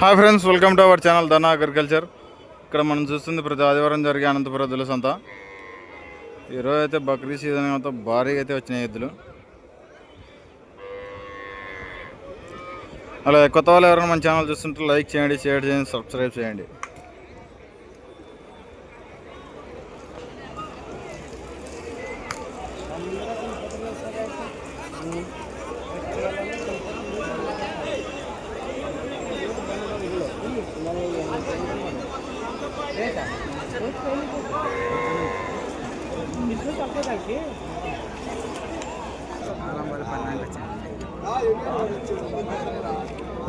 Hi friends welcome to our channel Dhana agriculture. ఇక్కడ మనం చూస్తుంది ప్రతి ఆదివారం జరిగే అనంతపురం ఎద్దుల సంత. ఈరోజు అయితే బక్రీ సీజన్ అంతా భారీగా అయితే వచ్చినాయి ఎద్దులు. అలా కొత్త వాళ్ళు ఎవరైనా మన ఛానల్ చూస్తుంటే లైక్ చేయండి షేర్ చేయండి సబ్స్క్రైబ్ చేయండి.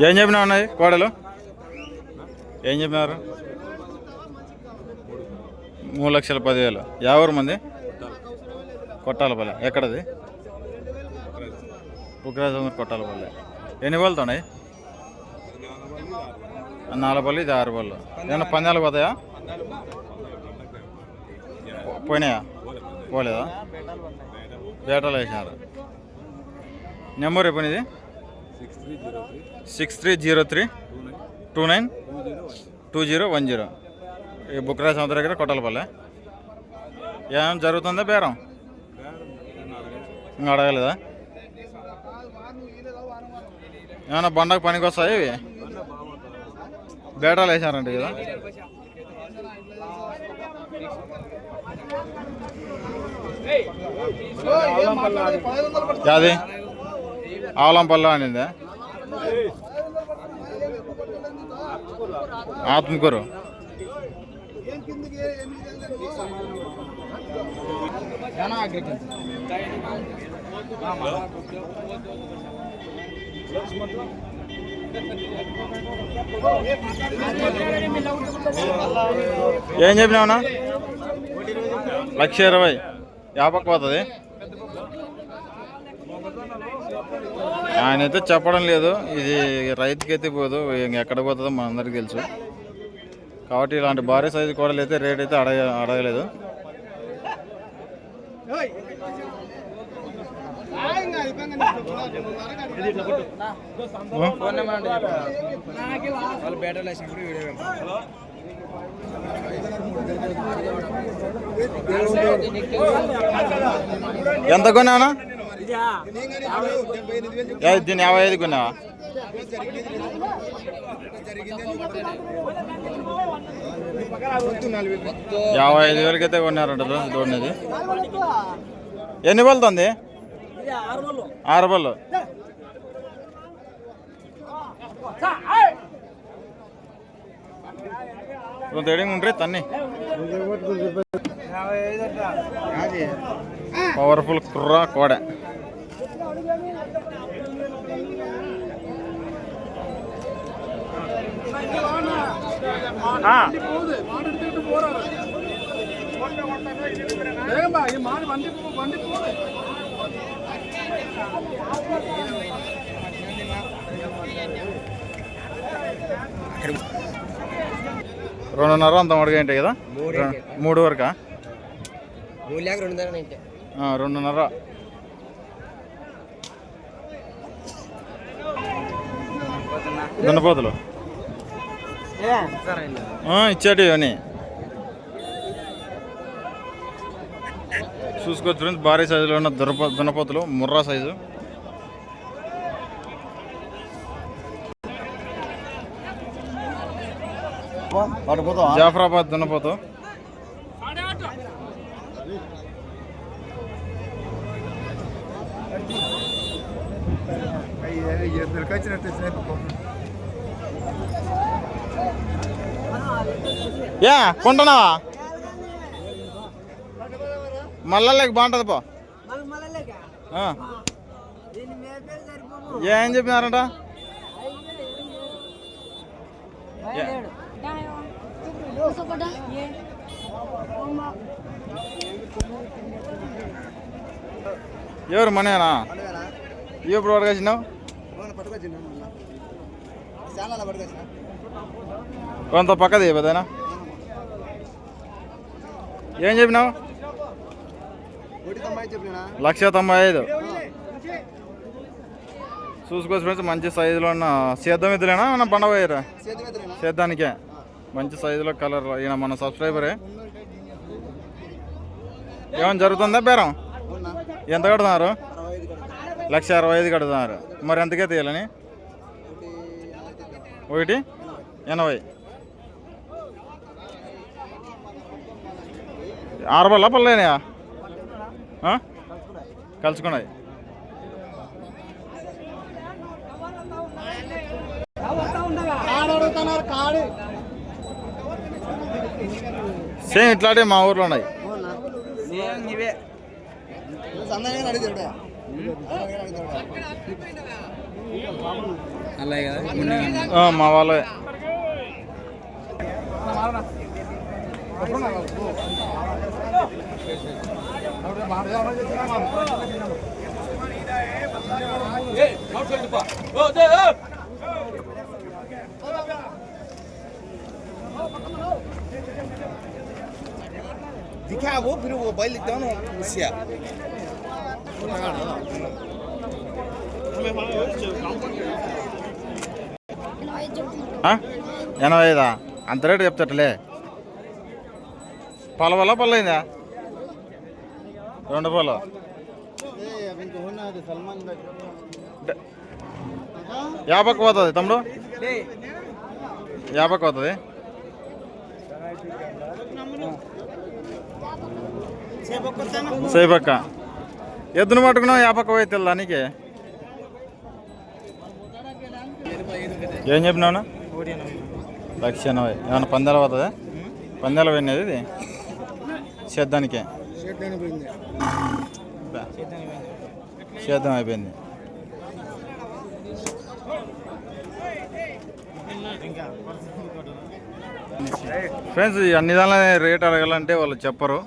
ఏం చెప్పినా ఉన్నాయి కోడలు? ఏం చెప్పినారు? మూడు లక్షల పదివేలు. యావరు మంది? కొట్టాలపల్లి. ఎక్కడది? బుక్రాజంగర్ కొట్టాలపల్లి. ఎన్ని బళ్ళు ఉన్నాయి? నాలుగు బళ్ళు ఇది ఆరు బళ్ళు. ఏమన్నా పందాలు పోతాయా? పోయినాయా? పోలేదా? బేటలు వేసినారు. నెంబర్ ఎప్పుడు ఇది six three zero three. Two nine. Two zero one zero. ఈ బుక్రాజ్ సముద్ర దగ్గర కొట్టాలపల్లె. ఏం జరుగుతుందా బేరం? ఇంకా అడగలేదా? ఏమైనా బండకు పనికి వస్తాయి ఇవి? బేటాలు వేసారంట కదా. అది ఆవలంపల్లి అనిందా ఆత్మకూరు ఏం చెప్పినావునా? లక్ష ఇరవై. యాభై పోతుంది. ఆయన అయితే చెప్పడం లేదు. ఇది రైతుకి అయితే పోదు. ఎక్కడ పోతుందో మనందరికీ తెలుసు. కాబట్టి ఇలాంటి భారీ సైజు కూడా అయితే రేట్ అయితే అడగ అడగలేదు. ఎంత కొన్నానా? దీన్ని యాభై ఐదు కొన్నావా? యాభై ఐదు వేలకి అయితే కొన్నారంట చూడండి ఎన్ని బలుతుంది ఆరు బళ్ళు. కొంత ఎడింగ్ ఉంటే తన్ని. పవర్ఫుల్ కుర్రా కోడ. రెండున్నర అంత మడుగు ఏంటి కదా రెం- మూడు వరకా మూడు లేక రెండు ధర ఏంటి ఆ, రెండున్నర దున్నపోతులు ఆ, ఇచ్చాడు ఇవన్నీ. చూసుకోవచ్చు ఫ్రెండ్స్ భారీ సైజులో ఉన్న దురప దున్నపోతులు ముర్రా సైజు. జాఫరాబాద్ దున్నపోతు యా కొంటున్నావా? మళ్ళా లేక బాగుంటుంది పో. ఏం చెప్పినారంట? ఎవరు మనేనా ఎప్పుడు పట్టుకొచ్చిన? కొంత పక్కది పెద్దనా ఏం చెప్పినావు? లక్ష తొంభై ఐదు. చూసుకోవచ్చు ఫ్రెండ్స్ మంచి సైజులో ఉన్న సేద్యం ఇద్దులేనా మన బండ పోయారా? సేద్యానికే. మంచి సైజులో కలర్ ఈయన మన సబ్స్క్రైబరే ఏమైనా జరుగుతుందా బేరం? ఎంత కడుతున్నారు? లక్ష అరవై ఐదు కడుతున్నారు. మరి ఎంతకే తీయాలని? ఒకటి ఎనభై. ఆరబల్ల పల్లెనాయా కలుసుకున్నాయి. అడుగుతున్నారు కాడు సేమ్ ఇట్లాంటివి మా ఊర్లో ఉన్నాయి. మా వాళ్ళే. दिखाओ फिर वो बैल दोनों मुसिया ఆ? ఎనభై ఐదా అంత రేటు చెప్తాట్లే పళ్ళ వల్ల రెండు పళ్ళు యాభైకి పోతుంది తమ్ముడు? యాభైకి పోతుంది. సేపక్క. ఎద్దును పట్టుకున్నావు? యాపక్క పోయి తెల్దా ఏం చెప్పినావు లక్ష ఎనభై. ఏమన్నా పందెల పోతుందా? పందెల పోయినది ఇది? సేద్దానికే సేద్దాం అయిపోయింది ఫ్రెండ్స్ అన్ని దాని రేట్ అడగాలంటే వాళ్ళు చెప్పరు.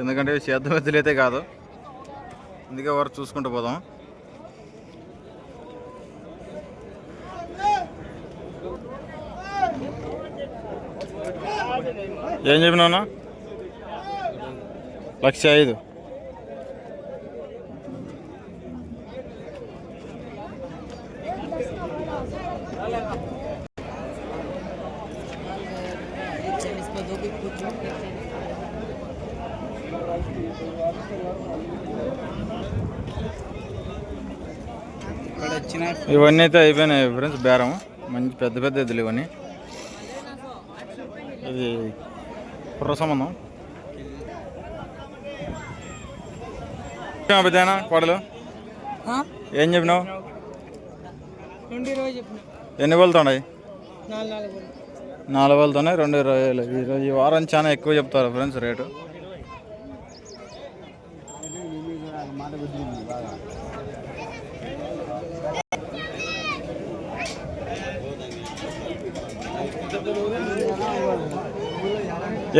ఎందుకంటే సేద్యం ఎద్దులైతే కాదు. అందుకే వారు చూసుకుంటూ పోదాం. ఏం చెప్పినావునా లక్ష ఐదు. ఇవన్నీ అయితే అయిపోయినాయి ఫ్రెండ్స్ బేరం. మంచి పెద్ద పెద్ద ఎద్దులు ఇవన్నీ. ఇది కుర్ర సంబంధం. పెద్దనా కోడలు? ఏం చెప్పినావు? ఎన్ని వేలతో ఉన్నాయి నాలుగు వేలతోనే రెండు ఇరవై వేలు. ఈరోజు ఈ వారం చాలా ఎక్కువ చెప్తారు ఫ్రెండ్స్ రేటు.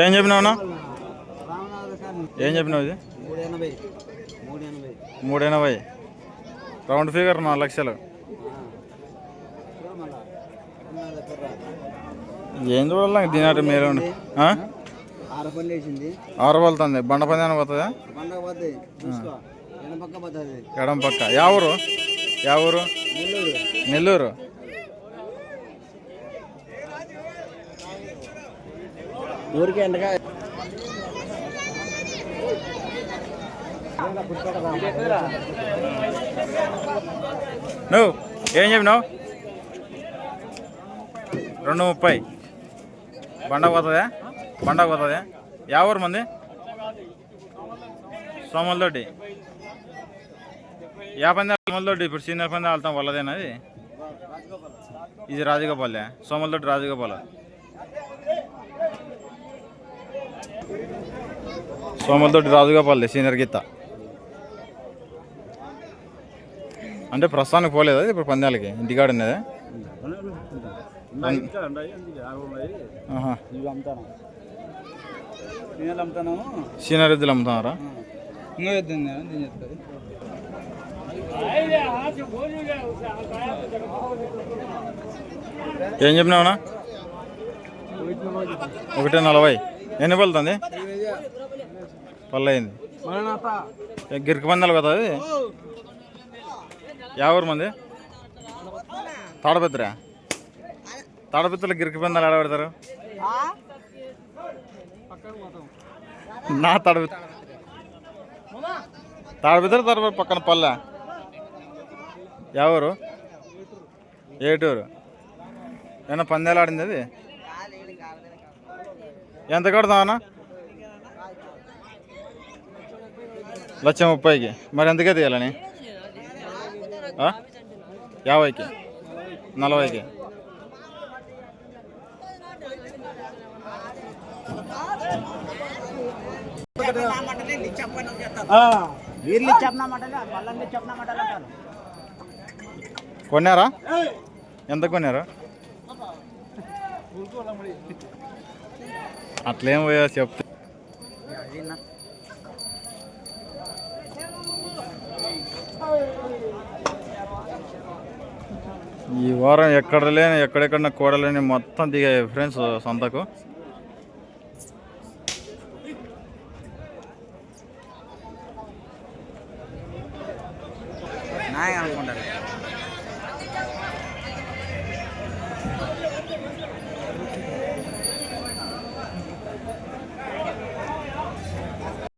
ఏం చెప్పినావునా ఏం చెప్పినావు ఇది మూడు ఎనభై మూడు ఎనభై మూడు ఎనభై రౌండ్ ఫిగర్ నాలుగు లక్షలు. ఏం చూడాలి దీని మీరు? ఆరు పళ్ళు వెళ్తుంది బండ పని పోతుందా? ఎడం పక్క. యావూరు యావూరు నెల్లూరు. ఊరికే ఎండగా నువ్వు ఏం చెప్పినావు? రెండు ముప్పై. పండగ పోతుందా? పండగ పోతుందా? యా ఊరు మంది? సోమలతోటి యా పంది సోమలతోటి ఇప్పుడు సీనియర్ పంది వెళ్తాం వాళ్ళదేనా ఇది ఇది రాజగోపాలే. సోమలతోటి రాజగోపాల. సోమలతోటి రాజగోపాలే సీనియర్ గీత. అంటే ప్రస్తుతానికి పోలేదా? ఇప్పుడు పందాలకి? ఇంటికాడ ఉన్నదా సీనియర్ ఎద్దులు అమ్ముతున్నారా? ఏం చెప్పినావునా ఒకటి నలభై. ఎన్ని పలుతుంది? పళ్ళు అయింది గిరికి పందాలు కదా అది? యావరు మంది తాడపత్ర తాడపత్రలో గిరికి పందాలు ఆడ నా తాడపత్ర తాడపత్ర తర్వాత పక్కన పల్లె ఎవరు ఏటూరు ఏమన్నా పందేలు ఆడింది అది ఎంత కడతావన్నా లక్ష ముప్పైకి మరి ఎంతకే తీయాలని యాభైకి? నలభైకి? వీళ్ళు కొన్నారా? ఎంత కొన్నారు? అట్లేం పోయా చెప్తే ఈ వారం ఎక్కడ లేని ఎక్కడెక్కడ కూడలేని మొత్తం దిగాయి ఫ్రెండ్స్ సంతకు.